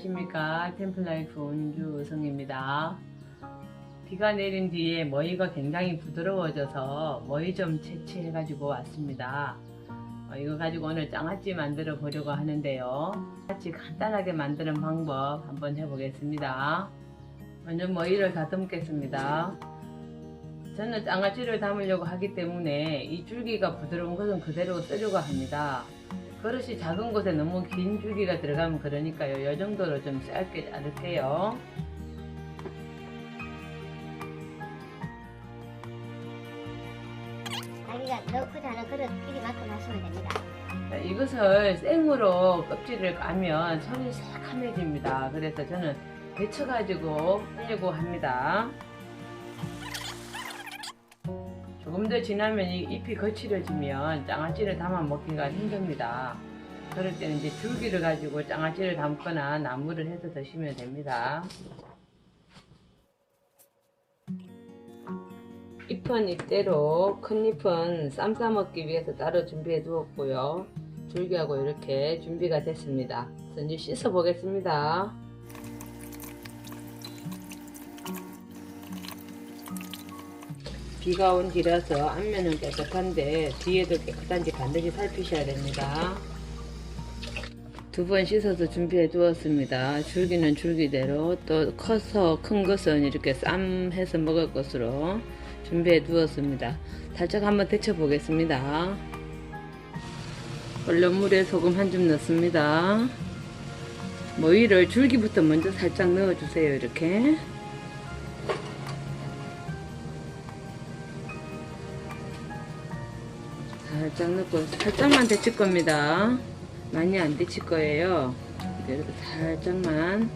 안녕하십니까. 템플라이프 온주 성입니다. 비가 내린 뒤에 머위가 굉장히 부드러워져서 머위 좀 채취해 가지고 왔습니다. 어, 이거 가지고 오늘 장아찌 만들어 보려고 하는데요. 장아찌 간단하게 만드는 방법 한번 해보겠습니다. 먼저 머위를 다듬겠습니다. 저는 장아찌를 담으려고 하기 때문에 이 줄기가 부드러운 것은 그대로 쓰려고 합니다 그릇이 작은 곳에 너무 긴 줄기가 들어가면 그러니까요. 이 정도로 좀 짧게 자를게요. 자기가 넣고 자는 그릇 길이만큼 하시면 됩니다. 자, 이것을 생으로 껍질을 까면 손이 새카매집니다. 그래서 저는 데쳐가지고 하려고 합니다. 더 지나면 이 잎이 거칠어지면 장아찌를 담아 먹기가 힘듭니다. 그럴 때는 이제 줄기를 가지고 장아찌를 담거나 나무를 해서 드시면 됩니다. 잎은 잎대로 큰 잎은 쌈 싸먹기 위해서 따로 준비해 두었고요. 줄기하고 이렇게 준비가 됐습니다. 이제 씻어 보겠습니다. 비가 온 뒤라서 앞면은 깨끗한데 뒤에도 깨끗한지 반드시 살피셔야 됩니다. 두 번 씻어서 준비해 두었습니다. 줄기는 줄기대로 또 커서 큰 것은 이렇게 쌈해서 먹을 것으로 준비해 두었습니다. 살짝 한번 데쳐 보겠습니다. 얼른 물에 소금 한 줌 넣습니다. 모이를 줄기부터 먼저 살짝 넣어주세요. 이렇게. 살짝 넣고 살짝만 데칠 겁니다. 많이 안 데칠 거예요. 이렇게 살짝만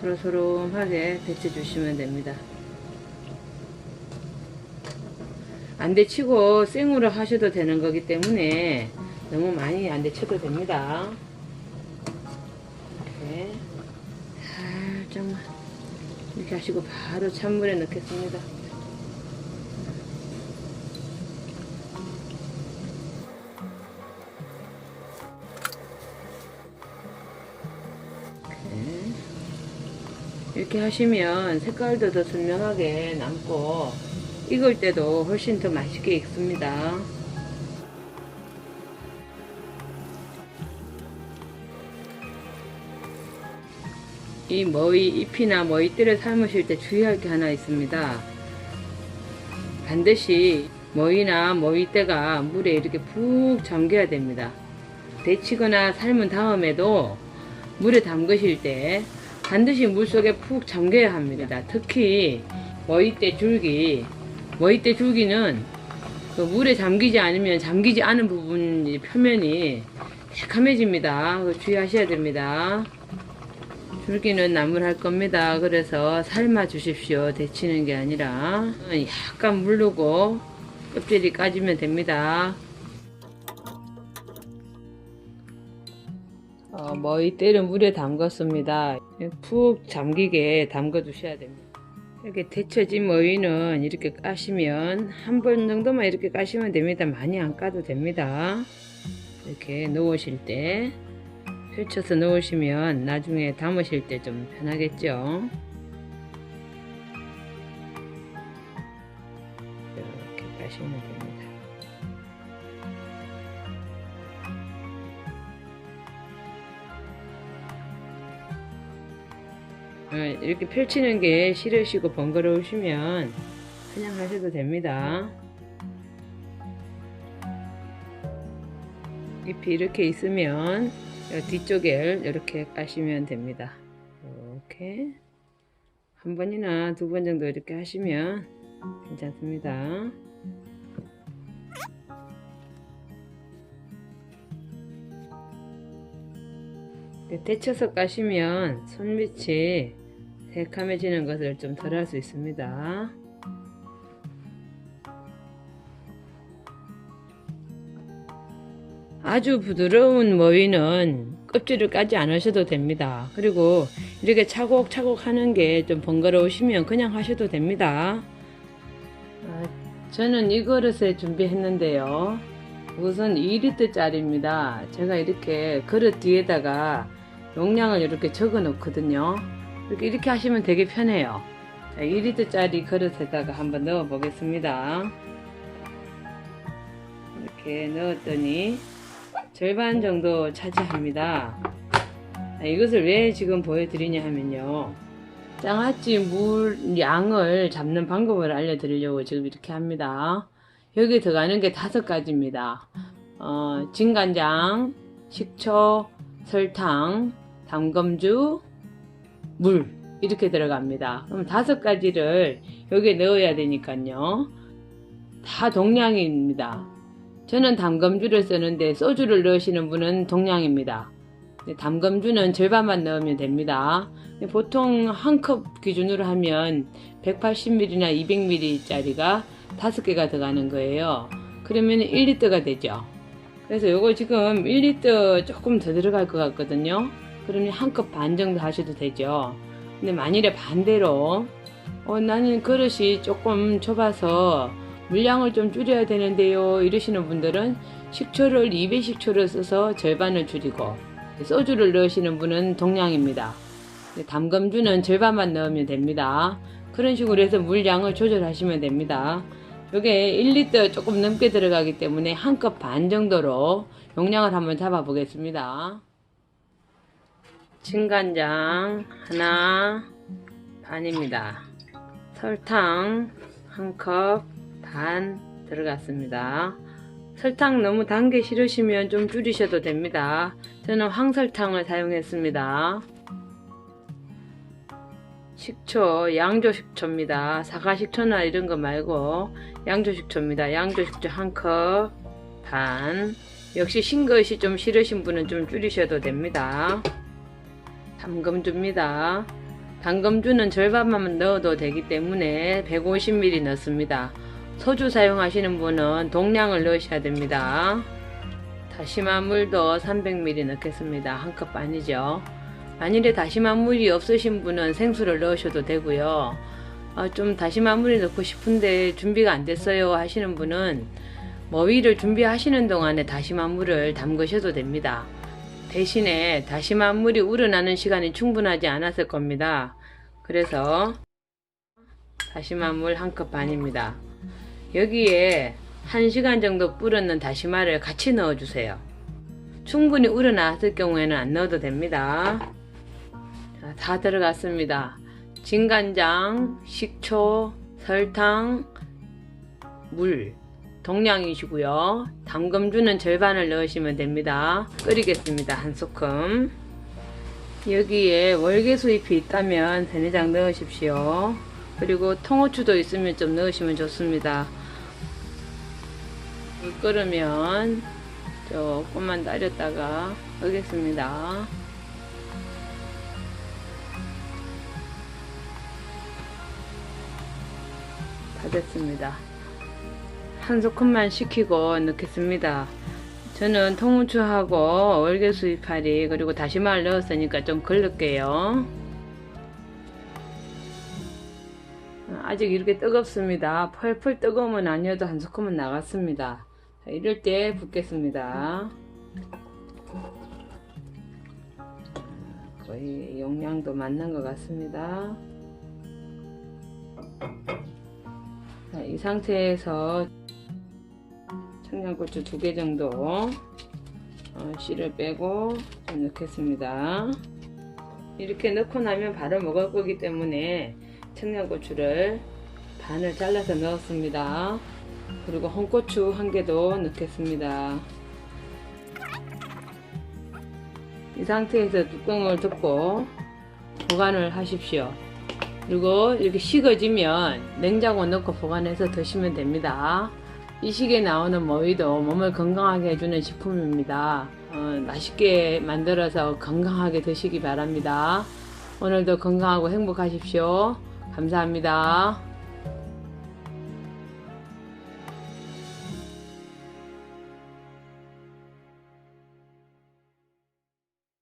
소로소롬하게 데쳐주시면 됩니다. 안 데치고 생으로 하셔도 되는 거기 때문에 너무 많이 안 데쳐도 됩니다. 이렇게 살짝만 이렇게 하시고 바로 찬물에 넣겠습니다. 이렇게 하시면 색깔도 더 선명하게 남고 익을 때도 훨씬 더 맛있게 익습니다. 이 머위 잎이나 머위대를 삶으실 때 주의할 게 하나 있습니다. 반드시 머위나 머위대가 물에 이렇게 푹 잠겨야 됩니다. 데치거나 삶은 다음에도 물에 담그실 때 반드시 물 속에 푹 잠겨야 합니다. 특히 머위대 줄기, 머위대 줄기는 그 물에 잠기지 않으면 잠기지 않은 부분 이 표면이 새카매집니다. 주의하셔야 됩니다. 줄기는 나물할 겁니다. 그래서 삶아 주십시오. 데치는 게 아니라 약간 물르고 껍질이 까지면 됩니다. 어, 머위대를 물에 담갔습니다. 푹 잠기게 담가 두셔야 됩니다. 이렇게 데쳐진 머위는 이렇게 까시면 한 번 정도만 이렇게 까시면 됩니다. 많이 안 까도 됩니다. 이렇게 놓으실 때 펼쳐서 놓으시면 나중에 담으실 때 좀 편하겠죠. 이렇게 까시면 됩니다. 이렇게 펼치는 게 싫으시고 번거로우시면 그냥 하셔도 됩니다. 잎이 이렇게 있으면 뒤쪽에 이렇게 까시면 됩니다. 이렇게 한 번이나 두 번 정도 이렇게 하시면 괜찮습니다. 데쳐서 까시면 손밑이 새카매지는 것을 좀 덜 할 수 있습니다. 아주 부드러운 머위는 껍질을 까지 않으셔도 됩니다. 그리고 이렇게 차곡차곡 하는 게 좀 번거로우시면 그냥 하셔도 됩니다. 아, 저는 이 그릇에 준비했는데요. 우선 2리터 짜리입니다. 제가 이렇게 그릇 뒤에다가 용량을 이렇게 적어 놓거든요. 이렇게, 이렇게 하시면 되게 편해요. 자, 2리터짜리 그릇에다가 한번 넣어 보겠습니다. 이렇게 넣었더니 절반 정도 차지합니다. 아, 이것을 왜 지금 보여드리냐 하면요. 장아찌 물 양을 잡는 방법을 알려드리려고 지금 이렇게 합니다. 여기 들어가는 게 다섯 가지입니다. 어, 진간장, 식초, 설탕, 담금주, 물 이렇게 들어갑니다. 그럼 다섯 가지를 여기에 넣어야 되니까요. 다 동량입니다. 저는 담금주를 쓰는데 소주를 넣으시는 분은 동량입니다. 네, 담금주는 절반만 넣으면 됩니다. 네, 보통 한 컵 기준으로 하면 180ml나 200ml짜리가 5개가 들어가는 거예요. 그러면 1리터가 되죠. 그래서 요거 지금 1리터 조금 더 들어갈 것 같거든요. 그러면 한컵 반 정도 하셔도 되죠. 근데 만일에 반대로 어, 나는 그릇이 조금 좁아서 물량을 좀 줄여야 되는데요. 이러시는 분들은 식초를 200식초를 써서 절반을 줄이고 소주를 넣으시는 분은 동량입니다. 담금주는 절반만 넣으면 됩니다. 그런 식으로 해서 물량을 조절하시면 됩니다. 요게 1리터 조금 넘게 들어가기 때문에 한 컵 반 정도로 용량을 한번 잡아 보겠습니다. 진간장 하나 반입니다. 설탕 한 컵 반 들어갔습니다. 설탕 너무 단 게 싫으시면 좀 줄이셔도 됩니다. 저는 황설탕을 사용했습니다. 식초, 양조 식초입니다. 사과 식초나 이런 거 말고 양조 식초입니다. 양조 식초 한 컵 반. 역시 신 것이 좀 싫으신 분은 좀 줄이셔도 됩니다. 담금주입니다. 담금주는 절반만 넣어도 되기 때문에 150ml 넣습니다. 소주 사용하시는 분은 동량을 넣으셔야 됩니다. 다시마 물도 300ml 넣겠습니다. 한 컵 반이죠. 만일에 다시마 물이 없으신 분은 생수를 넣으셔도 되고요. 아, 좀 다시마 물이 넣고 싶은데 준비가 안 됐어요 하시는 분은 머위를 준비하시는 동안에 다시마 물을 담그셔도 됩니다. 대신에 다시마 물이 우러나는 시간이 충분하지 않았을 겁니다. 그래서 다시마 물 한 컵 반입니다. 여기에 1시간 정도 불었는 다시마를 같이 넣어주세요. 충분히 우러나왔을 경우에는 안 넣어도 됩니다. 자, 다 들어갔습니다. 진간장, 식초, 설탕, 물, 동량이시고요. 담금주는 절반을 넣으시면 됩니다. 끓이겠습니다. 한 소끔. 여기에 월계수 잎이 있다면 세네장 넣으십시오. 그리고 통후추도 있으면 좀 넣으시면 좋습니다. 물 끓으면 조금만 따렸다가 넣겠습니다. 다 됐습니다. 한 소큼만 식히고 넣겠습니다. 저는 통후추하고 월계수 이파리 그리고 다시마를 넣었으니까 좀 걸를게요. 아직 이렇게 뜨겁습니다. 펄펄 뜨거우면 아니어도 한 소큼은 나갔습니다. 자, 이럴 때 붓겠습니다. 거의 용량도 맞는 것 같습니다. 자, 이 상태에서 청양고추 두 개 정도 어, 씨를 빼고 좀 넣겠습니다. 이렇게 넣고 나면 바로 먹을 거기 때문에 청양고추를 반을 잘라서 넣었습니다. 그리고 홍고추 한 개도 넣겠습니다. 이 상태에서 뚜껑을 덮고 보관을 하십시오. 그리고 이렇게 식어지면 냉장고 넣고 보관해서 드시면 됩니다. 이 시기에 나오는 머위도 몸을 건강하게 해주는 식품입니다. 어, 맛있게 만들어서 건강하게 드시기 바랍니다. 오늘도 건강하고 행복하십시오. 감사합니다.